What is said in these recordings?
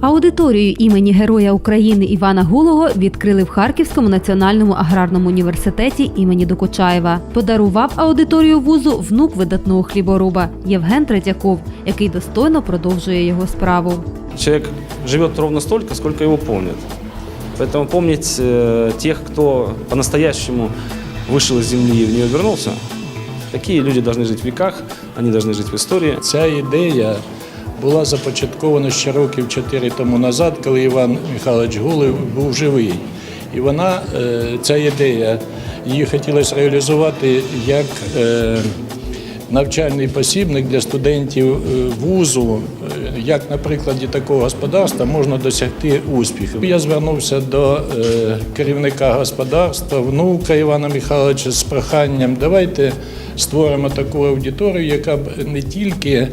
Аудиторію імені Героя України Івана Гулого відкрили в Харківському національному аграрному університеті імені Докучаєва. Подарував аудиторію вузу внук видатного хліборуба Євген Третьяков, який достойно продовжує його справу. Человек живет ровно столько, сколько его помнят. Поэтому помнить э, тех, кто по-настоящему вышел из земли и в нее вернулся, такие люди должны жить в веках, они должны жить в истории. Ця ідея була започаткована ще років чотири тому назад, коли Іван Михайлович Гулев був живий. І вона, е, ця ідея, її хотілося реалізувати як е, навчальний посібник для студентів е, вузу, як на прикладі такого господарства можна досягти успіху. Я звернувся до керівника господарства, внука Івана Михайловича з проханням, давайте створимо таку аудиторію, яка б не тільки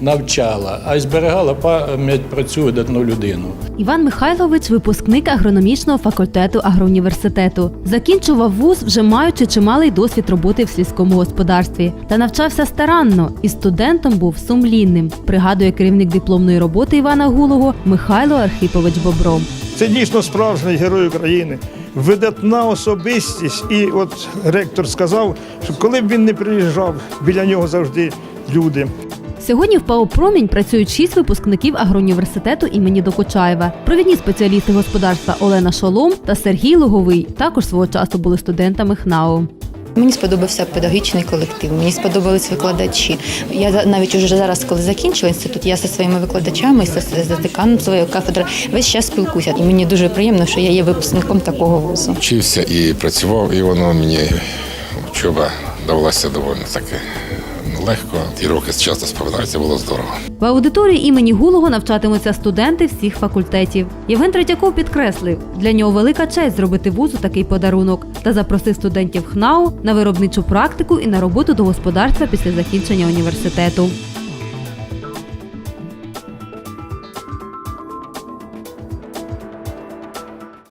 навчала, а й зберігала пам'ять про цю видатну людину. Іван Михайлович випускник агрономічного факультету агроуніверситету. Закінчував вуз, вже маючи чималий досвід роботи в сільському господарстві. Та навчався старанно і студентом був сумлінним, пригадує керівник дипломної роботи Івана Гулого Михайло Архипович Бобров. Це дійсно справжній герой України, видатна особистість. І от ректор сказав, що коли б він не приїжджав, біля нього завжди люди. Сьогодні в ПАО «Промінь» працюють шість випускників агроуніверситету імені Докучаєва. Провідні спеціалісти господарства Олена Шолом та Сергій Луговий також свого часу були студентами ХНАУ. Мені сподобався педагогічний колектив, мені сподобались викладачі. Я навіть уже зараз, коли закінчила інститут, я зі своїми викладачами, з з деканом своєї кафедри весь час спілкуюся. І мені дуже приємно, що я є випускником такого вузу. вчився і працював, і воно мені вчоба давалася доволі таки легко. Ті роки часто споминаються, було здорово. В аудиторії імені Гулого навчатимуться студенти всіх факультетів. Євген Третьяков підкреслив, для нього велика честь зробити вузу такий подарунок та запросив студентів ХНАУ на виробничу практику і на роботу до господарства після закінчення університету.